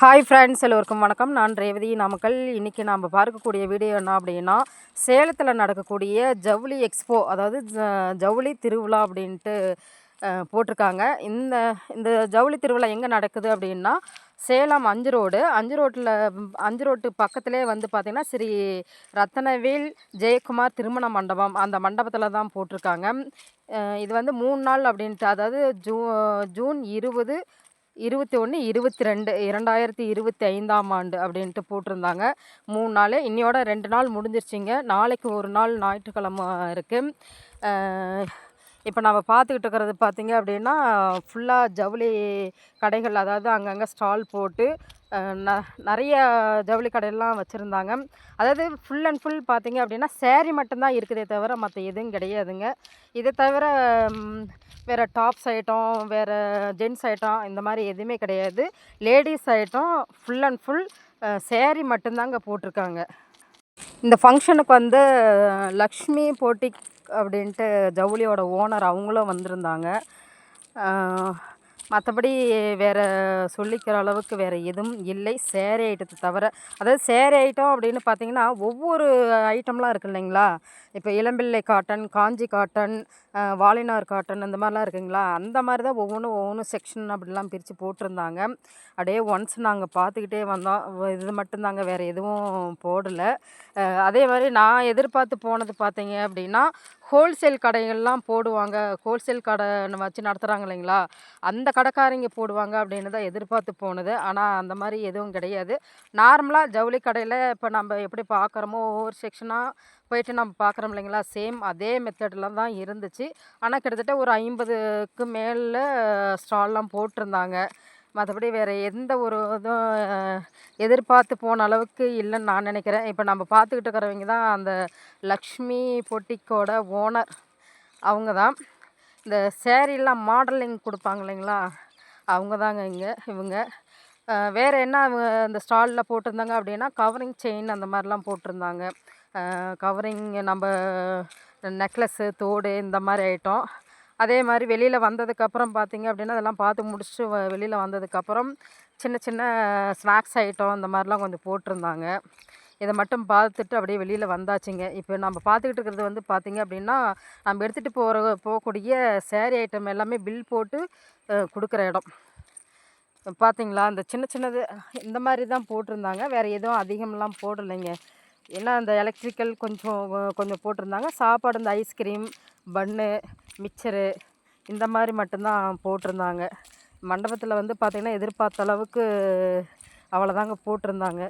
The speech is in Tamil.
ஹாய் ஃப்ரெண்ட்ஸ் எல்லோருக்கும் வணக்கம். நான் ரேவதி. நாமக்கல். இன்றைக்கி நாம் பார்க்கக்கூடிய வீடியோ என்ன அப்படின்னா சேலத்தில் நடக்கக்கூடிய ஜவுளி எக்ஸ்போ அதாவது ஜவுளி திருவிழா அப்படின்ட்டு போட்டிருக்காங்க. இந்த இந்த ஜவுளி திருவிழா எங்கே நடக்குது அப்படின்னா சேலம் அஞ்சு ரோடு. அஞ்சு ரோட்டில் அஞ்சு ரோட்டு பக்கத்துலேயே வந்து பார்த்திங்கன்னா ஸ்ரீ ரத்தனவேல் ஜெயக்குமார் திருமண மண்டபம் அந்த மண்டபத்தில் தான் போட்டிருக்காங்க. இது வந்து மூணு நாள் அப்படின்ட்டு அதாவது ஜூ ஜூன் இருபது இருபத்தி ஒன்று இருபத்தி ரெண்டு இரண்டாயிரத்தி இருபத்தி ஐந்தாம் ஆண்டு அப்படின்ட்டு போட்டிருந்தாங்க. மூணு நாள். இன்னையோட ரெண்டு நாள் முடிஞ்சிருச்சிங்க. நாளைக்கு ஒரு நாள் ஞாயிற்றுக்கிழமை இருக்குது இப்போ நம்ம பார்த்துக்கிட்டு இருக்கிறது பார்த்திங்க அப்படின்னா ஃபுல்லாக ஜவுளி கடைகள் அதாவது அங்கங்கே ஸ்டால் போட்டு ந நிறைய ஜவுளி கடையெல்லாம் வச்சுருந்தாங்க. அதாவது ஃபுல் அண்ட் ஃபுல் பார்த்திங்க அப்படின்னா சேரீ மட்டும்தான் இருக்குதே தவிர மற்ற எதுவும் கிடையாதுங்க. இதை தவிர வேறு டாப்ஸ் ஐட்டம் வேறு ஜென்ஸ் ஐட்டம் இந்த மாதிரி எதுவுமே கிடையாது. Ladies item full and full sari மட்டும்தாங்க போட்டிருக்காங்க. இந்த ஃபங்க்ஷனுக்கு வந்து லக்ஷ்மி போட்டிக் அப்படின்ட்டு ஜவுளியோட ஓனர் அவங்களும் வந்திருந்தாங்க. மற்றபடி வேறு சொல்லிக்கிற அளவுக்கு வேறு எதுவும் இல்லை. சேரீ ஐட்டத்தை தவிர அதாவது சேரீ ஐட்டம் அப்படின்னு பார்த்தீங்கன்னா ஒவ்வொரு ஐட்டம்லாம் இருக்கு இல்லைங்களா? இப்போ இளம்பிள்ளை காட்டன் காஞ்சி காட்டன் வாலினார் காட்டன் இந்த மாதிரிலாம் இருக்குங்களா? அந்த மாதிரி தான் ஒவ்வொன்றும் ஒவ்வொன்றும் செக்ஷன் அப்படிலாம் பிரித்து போட்டிருந்தாங்க. அப்படியே ஒன்ஸ் நாங்கள் பார்த்துக்கிட்டே வந்தோம். இது மட்டும்தாங்க வேறு எதுவும் போடலை. அதே மாதிரி நான் எதிர்பார்த்து போனது பார்த்தீங்க அப்படின்னா ஹோல்சேல் கடைகள்லாம் போடுவாங்க. ஹோல்சேல் கடை நம்ம வச்சு நடத்துகிறாங்க இல்லைங்களா? அந்த கடைக்காரங்க போடுவாங்க அப்படின்னு தான் எதிர்பார்த்து போனது. ஆனால் அந்த மாதிரி எதுவும் கிடையாது. நார்மலாக ஜவுளி கடையில் இப்போ நம்ம எப்படி பார்க்குறோமோ ஒவ்வொரு செக்ஷனாக போயிட்டு நம்ம பார்க்குறோம் இல்லைங்களா? சேம் அதே மெத்தடில் தான் இருந்துச்சு. ஆனால் கிட்டத்தட்ட ஒரு ஐம்பதுக்கு மேலே ஸ்டால்லாம் போட்டிருந்தாங்க. மற்றபடி வேறு எந்த ஒரு இதுவும் எதிர்பார்த்து போன அளவுக்கு இல்லைன்னு நான் நினைக்கிறேன். இப்போ நம்ம பார்த்துக்கிட்டு இருக்கிறவங்க தான் அந்த லக்ஷ்மி பொட்டிக்கோட ஓனர். அவங்க தான் இந்த சேரீலாம் மாடலிங் கொடுப்பாங்க இல்லைங்களா? அவங்க தாங்க இங்கே இவங்க. வேறு என்ன அவங்க இந்த ஸ்டாலில் போட்டிருந்தாங்க அப்படின்னா கவரிங் செயின் அந்த மாதிரிலாம் போட்டிருந்தாங்க. கவரிங் நம்ம நெக்லஸ்ஸு தோடு இந்த மாதிரி ஐட்டம் அதே மாதிரி வெளியில் வந்ததுக்கப்புறம் பார்த்தீங்க அப்படின்னா அதெல்லாம் பார்த்து முடிச்சுட்டு வெளியில் வந்ததுக்கப்புறம் சின்ன சின்ன ஸ்நாக்ஸ் ஐட்டம் இந்த மாதிரிலாம் கொஞ்சம் போட்டிருந்தாங்க. இதை மட்டும் பார்த்துட்டு அப்படியே வெளியில் வந்தாச்சுங்க. இப்போ நம்ம பார்த்துக்கிட்டு இருக்கிறது வந்து பார்த்திங்க அப்படின்னா நம்ம எடுத்துகிட்டு போகிற போகக்கூடிய சேரீ ஐட்டம் எல்லாமே பில் போட்டு கொடுக்குற இடம். பார்த்தீங்களா இந்த சின்ன சின்னது இந்த மாதிரி தான் போட்டிருந்தாங்க. வேறு எதுவும் அதிகம்லாம் போடலைங்க. ஏன்னா அந்த எலக்ட்ரிக்கல் கொஞ்சம் கொஞ்சம் போட்டிருந்தாங்க. சாப்பாடு இந்த ஐஸ்கிரீம் பன்னு மிக்சரு இந்த மாதிரி மட்டும்தான் போட்டிருந்தாங்க. மண்டபத்தில் வந்து பார்த்திங்கன்னா எதிர்பார்த்த அளவுக்கு அவ்வளோதாங்க போட்டிருந்தாங்க.